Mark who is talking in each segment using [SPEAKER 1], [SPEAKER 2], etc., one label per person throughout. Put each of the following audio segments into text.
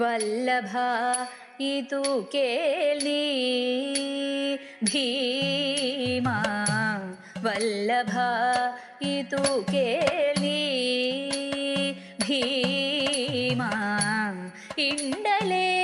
[SPEAKER 1] വല്ലഭ ഇതു കേൾവി ഭീമാ വല്ലഭ ഇതു കേൾവി ഭീമാ ഇണ്ടലേറിടും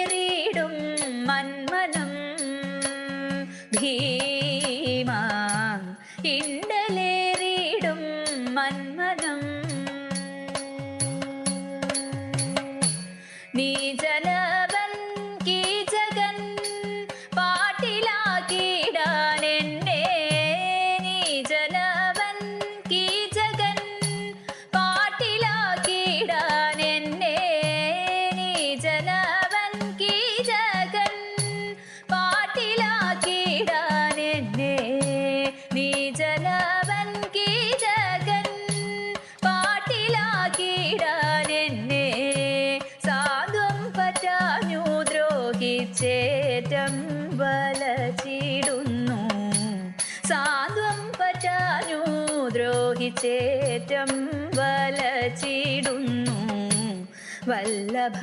[SPEAKER 1] ദ്രോഹിച്ചേറ്റം വലച്ചിടുന്നു. സാധും പറ്റാഞ്ഞു ദ്രോഹിച്ചേറ്റം വലച്ചിടുന്നു. വല്ലഭ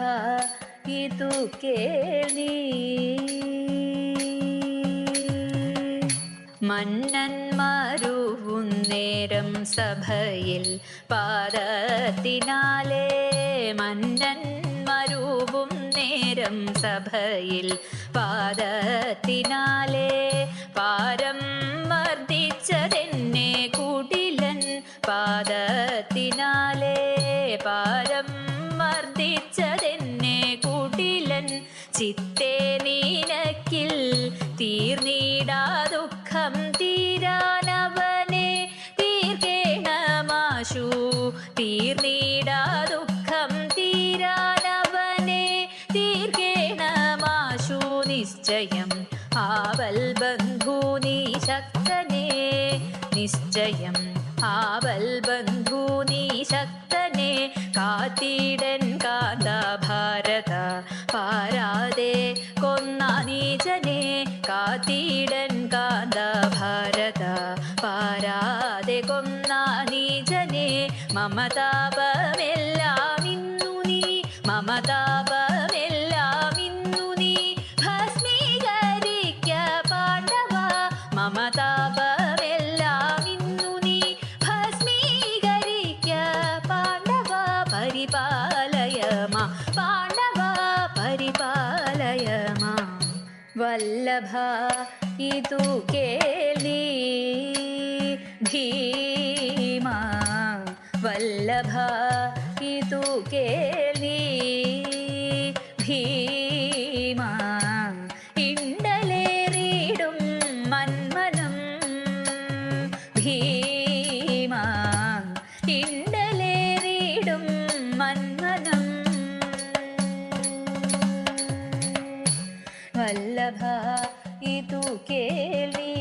[SPEAKER 1] ഇതു കേളി മന്നന്മാരുവും നേരം സഭയിൽ പാദത്തിനാലേ മന്നന്മാരുവും നേരം സഭയിൽ പാദത്തിനാലേ പാരം മർദ്ദിച്ചതെന്നെ കുടിലൻ പാദത്തിനാലേ പാരം മർദ്ദിച്ചതെന്നെ കുടിലൻ ചിത്തേ നീനക്കിൽ നിശ്ചയം ആവൽ ബന്ധു നീ ശക്തനെ കാത്തിടൻ കാന്ത ഭാരത. പാരാതെ കൊന്ന നീചനെ കാത്തിടൻ കാന്ത ഭാരത. പാരാതെ കൊന്ന നീചനെ മമതാപമെല്ലാം ഇന്നു നീ മമതാപമെല്ലാം परिपालय मा पाण्डवा परिपालय मा वल्लभा इतु केली। भीमा वल्लभा इतु केली। भी വല്ലഭ ഇതു കേൾവി